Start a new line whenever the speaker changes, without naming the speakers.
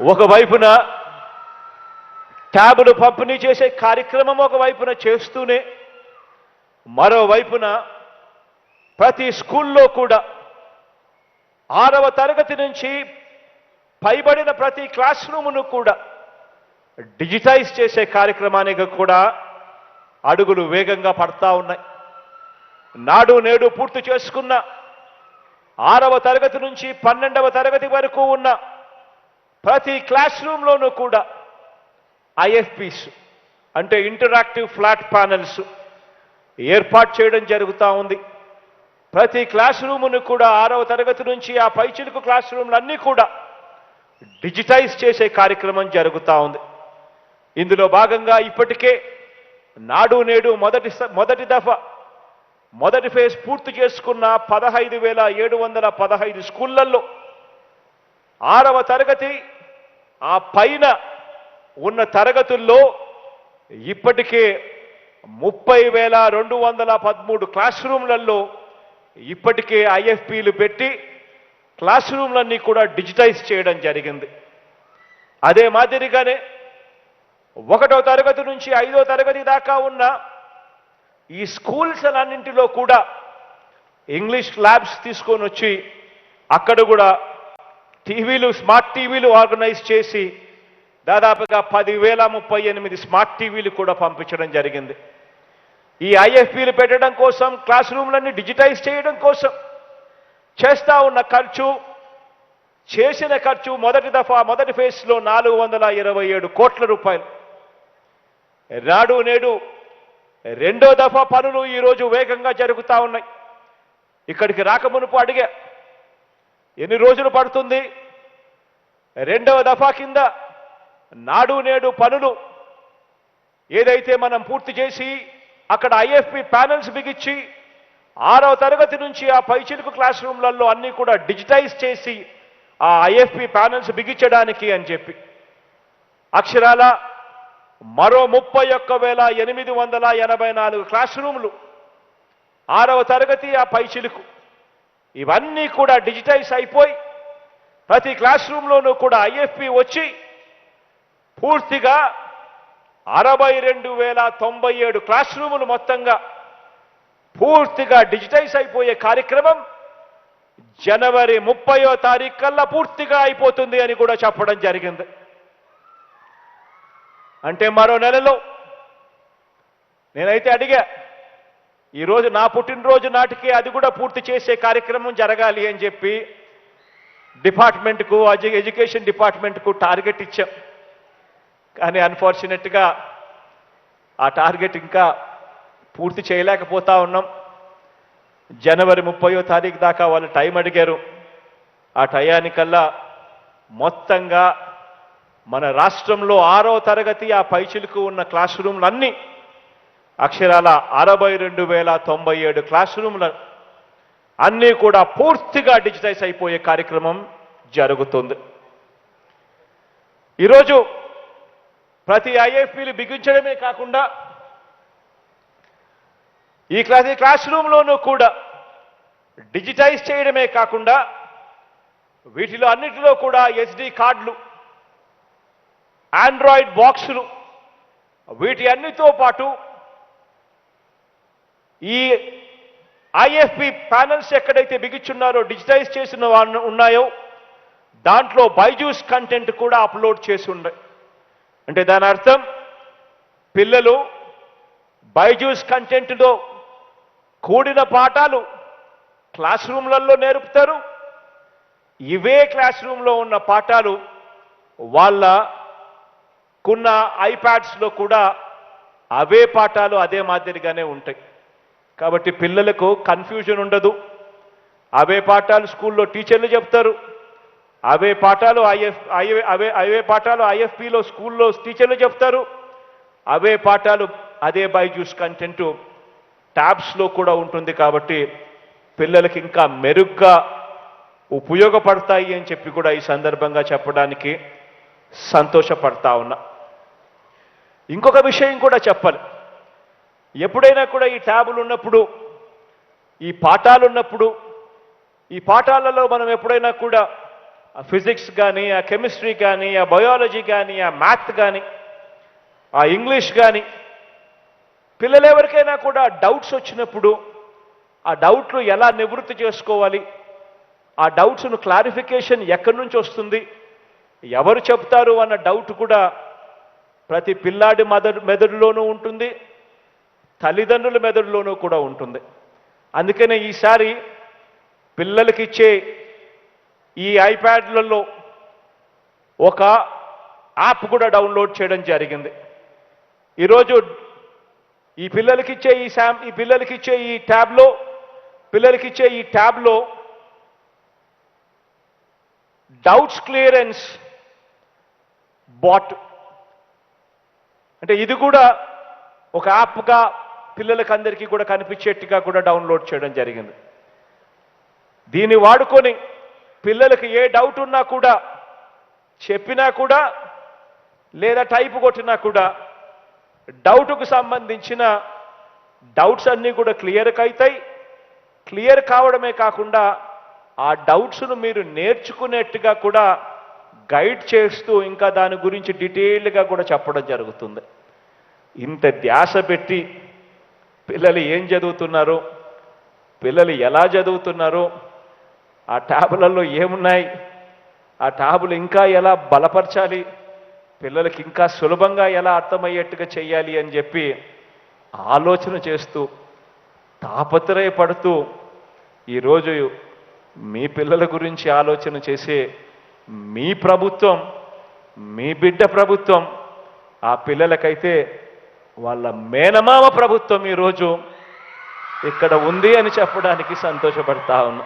ఒకవైపున ట్యాబ్లు పంపిణీ చేసే కార్యక్రమం ఒకవైపున చేస్తూనే మరోవైపున ప్రతి స్కూల్లో కూడా ఆరవ తరగతి నుంచి పైబడిన ప్రతి క్లాస్ రూమును కూడా డిజిటైజ్ చేసే కార్యక్రమానికి కూడా అడుగులు వేగంగా పడతా ఉన్నాయి. నాడు నేడు పూర్తి చేసుకున్న ఆరవ తరగతి నుంచి పన్నెండవ తరగతి వరకు ఉన్న ప్రతి క్లాస్ రూమ్లోనూ కూడా ఐఎఫ్పిస్ అంటే ఇంటరాక్టివ్ ఫ్లాట్ ప్యానెల్స్ ఏర్పాటు చేయడం జరుగుతూ ఉంది. ప్రతి క్లాస్ రూమును కూడా ఆరవ తరగతి నుంచి ఆ పైచిలుకు క్లాస్ రూమ్లన్నీ కూడా డిజిటైజ్ చేసే కార్యక్రమం జరుగుతూ ఉంది. ఇందులో భాగంగా ఇప్పటికే నాడు నేడు మొదటి స- మొదటి దఫ మొదటి ఫేజ్ పూర్తి చేసుకున్న పదహైదు వేల ఏడు వందల పదహైదు స్కూళ్ళలో ఆరవ తరగతి ఆ పైన ఉన్న తరగతుల్లో ఇప్పటికే ముప్పై వేల రెండు వందల పదమూడు క్లాస్ రూమ్లలో ఇప్పటికే ఐఎఫ్పీలు పెట్టి క్లాస్ రూమ్లన్నీ కూడా డిజిటైజ్ చేయడం జరిగింది. అదే మాదిరిగానే ఒకటో తరగతి నుంచి ఐదో తరగతి దాకా ఉన్న ఈ స్కూల్స్ అన్నింటిలో కూడా ఇంగ్లీష్ ల్యాబ్స్ తీసుకొని వచ్చి అక్కడ కూడా టీవీలు స్మార్ట్ టీవీలు ఆర్గనైజ్ చేసి దాదాపుగా పదివేల ముప్పై ఎనిమిది స్మార్ట్ టీవీలు కూడా పంపించడం జరిగింది. ఈ ఐఎఫ్పీలు పెట్టడం కోసం క్లాస్ రూమ్లన్నీ డిజిటైజ్ చేయడం కోసం చేస్తా ఉన్న ఖర్చు చేసిన ఖర్చు మొదటి దఫా మొదటి ఫేజ్లో నాలుగు వందల ఇరవై ఏడు కోట్ల రూపాయలు. నాడు నేడు రెండో దఫా పనులు ఈరోజు వేగంగా జరుగుతూ ఉన్నాయి. ఇక్కడికి రాకమునుపు అడిగా ఎన్ని రోజులు పడుతుంది? రెండవ దఫా కింద నాడు నేడు పనులు ఏదైతే మనం పూర్తి చేసి అక్కడ ఐఎఫ్పి ప్యానల్స్ బిగించి ఆరవ తరగతి నుంచి ఆ పైచిలుకు క్లాస్ రూమ్లలో అన్నీ కూడా డిజిటైజ్ చేసి ఆ ఐఎఫ్పి ప్యానల్స్ బిగించడానికి అని చెప్పి. అక్షరాల మరో ముప్పై ఒక్క వేల ఎనిమిది వందల ఎనభై నాలుగు క్లాస్ రూములు ఆరవ తరగతి ఆ పైచిలుకు ఇవన్నీ కూడా డిజిటైజ్ అయిపోయి ప్రతి క్లాస్ రూమ్లోనూ కూడా ఐఎఫ్పి వచ్చి పూర్తిగా అరవై రెండు వేల తొంభై ఏడు క్లాస్ రూములు మొత్తంగా పూర్తిగా డిజిటైజ్ అయిపోయే కార్యక్రమం జనవరి ముప్పయో తారీఖు కల్లా పూర్తిగా అయిపోతుంది అని కూడా చెప్పడం జరిగింది. అంటే మరో నెలలో నేనైతే అడిగా ఈరోజు నా పుట్టినరోజు నాటికి అది కూడా పూర్తి చేసే కార్యక్రమం జరగాలి అని చెప్పి డిపార్ట్మెంట్కు ఎడ్యుకేషన్ డిపార్ట్మెంట్కు టార్గెట్ ఇచ్చాం. కానీ అన్ఫార్చునేట్గా ఆ టార్గెట్ ఇంకా పూర్తి చేయలేకపోతా ఉన్నాం. జనవరి ముప్పయో తారీఖు దాకా వాళ్ళు టైం అడిగారు. ఆ టయానికల్లా మొత్తంగా మన రాష్ట్రంలో ఆరో తరగతి ఆ పైచిలుకు ఉన్న క్లాస్ రూమ్లన్నీ అక్షరాల అరవై రెండు వేల తొంభై ఏడు క్లాస్ రూమ్ల అన్నీ కూడా పూర్తిగా డిజిటైజ్ అయిపోయే కార్యక్రమం జరుగుతుంది. ఈరోజు ప్రతి ఐఎఫ్పీలు బిగించడమే కాకుండా ఈ క్లాస్ ఈ క్లాస్ రూమ్లోనూ కూడా డిజిటైజ్ చేయడమే కాకుండా వీటిలో అన్నిటిలో కూడా ఎస్డి కార్డులు ఆండ్రాయిడ్ బాక్సులు వీటి అన్నితో పాటు ఈ ఐఎఫ్బి ప్యానల్స్ ఎక్కడైతే బిగుచున్నారో డిజిటైజ్ చేసిన వాళ్ళు ఉన్నాయో దాంట్లో బైజూస్ కంటెంట్ కూడా అప్లోడ్ చేసి ఉండే. అంటే దాని అర్థం పిల్లలు బైజూస్ కంటెంట్తో కూడిన పాఠాలు క్లాస్ రూమ్లలో నేర్పుతారు. ఇవే క్లాస్ రూమ్లో ఉన్న పాఠాలు వాళ్ళకున్న ఐప్యాడ్స్లో కూడా అవే పాఠాలు అదే మాదిరిగానే ఉంటాయి. కాబట్టి పిల్లలకు కన్ఫ్యూజన్ ఉండదు. అవే పాఠాలు స్కూల్లో టీచర్లు చెప్తారు. అవే పాఠాలు ఐఎఫ్ అవే అవే పాఠాలు ఐఎఫ్పిలో స్కూల్లో టీచర్లు చెప్తారు. అవే పాఠాలు అదే బైజూస్ కంటెంట్ ట్యాబ్స్లో కూడా ఉంటుంది కాబట్టి పిల్లలకి ఇంకా మెరుగ్గా ఉపయోగపడతాయి అని చెప్పి కూడా ఈ సందర్భంగా చెప్పడానికి సంతోషపడతా ఉన్నా. ఇంకొక విషయం కూడా చెప్పాలి. ఎప్పుడైనా కూడా ఈ ట్యాబులు ఉన్నప్పుడు ఈ పాఠాలు ఉన్నప్పుడు ఈ పాఠాలలో మనం ఎప్పుడైనా కూడా ఆ ఫిజిక్స్ కానీ ఆ కెమిస్ట్రీ కానీ ఆ బయాలజీ కానీ ఆ మ్యాథ్ కానీ ఆ ఇంగ్లీష్ కానీ పిల్లలు ఎవరికైనా కూడా డౌట్స్ వచ్చినప్పుడు ఆ డౌట్లు ఎలా నివృత్తి చేసుకోవాలి ఆ డౌట్స్ను క్లారిఫికేషన్ ఎక్కడి నుంచి వస్తుంది ఎవరు చెప్తారు అన్న డౌట్ కూడా ప్రతి పిల్లాడి మెదడు మెదడులోనూ ఉంటుంది. తల్లిదండ్రుల మెదడులోనూ కూడా ఉంటుంది. అందుకనే ఈసారి పిల్లలకిచ్చే ఈ ఐప్యాడ్లలో ఒక యాప్ కూడా డౌన్లోడ్ చేయడం జరిగింది. ఈరోజు ఈ పిల్లలకిచ్చే ఈ శామ్ ఈ పిల్లలకిచ్చే ఈ ట్యాబ్లో పిల్లలకిచ్చే ఈ ట్యాబ్లో డౌట్స్ క్లియరెన్స్ బాట్. అంటే ఇది కూడా ఒక యాప్గా పిల్లలకి అందరికీ కూడా కనిపించేట్టుగా కూడా డౌన్లోడ్ చేయడం జరిగింది. దీన్ని వాడుకొని పిల్లలకు ఏ డౌట్ ఉన్నా కూడా చెప్పినా కూడా లేదా టైప్ కొట్టినా కూడా డౌట్కు సంబంధించిన డౌట్స్ అన్నీ కూడా క్లియర్కి అవుతాయి క్లియర్ కావడమే కాకుండా ఆ డౌట్స్ను మీరు నేర్చుకునేట్టుగా కూడా గైడ్ చేస్తూ ఇంకా దాని గురించి డీటెయిల్డ్గా కూడా చెప్పడం జరుగుతుంది. ఇంత ధ్యాస పెట్టి పిల్లలు ఏం చదువుతున్నారు? పిల్లలు ఎలా చదువుతున్నారు? ఆ ట్యాబులలో ఏమున్నాయి? ఆ ట్యాబులు ఇంకా ఎలా బలపరచాలి? పిల్లలకి ఇంకా సులభంగా ఎలా అర్థమయ్యేట్టుగా చేయాలి అని చెప్పి ఆలోచన చేస్తూ తాపత్రయపడుతూ ఈరోజు మీ పిల్లల గురించి ఆలోచన చేసే మీ ప్రభుత్వం మీ బిడ్డ ప్రభుత్వం ఆ పిల్లలకైతే వాళ్ళ మేనమామ ప్రభుత్వం ఈరోజు ఇక్కడ ఉంది అని చెప్పడానికి సంతోషపడతా ఉన్నా.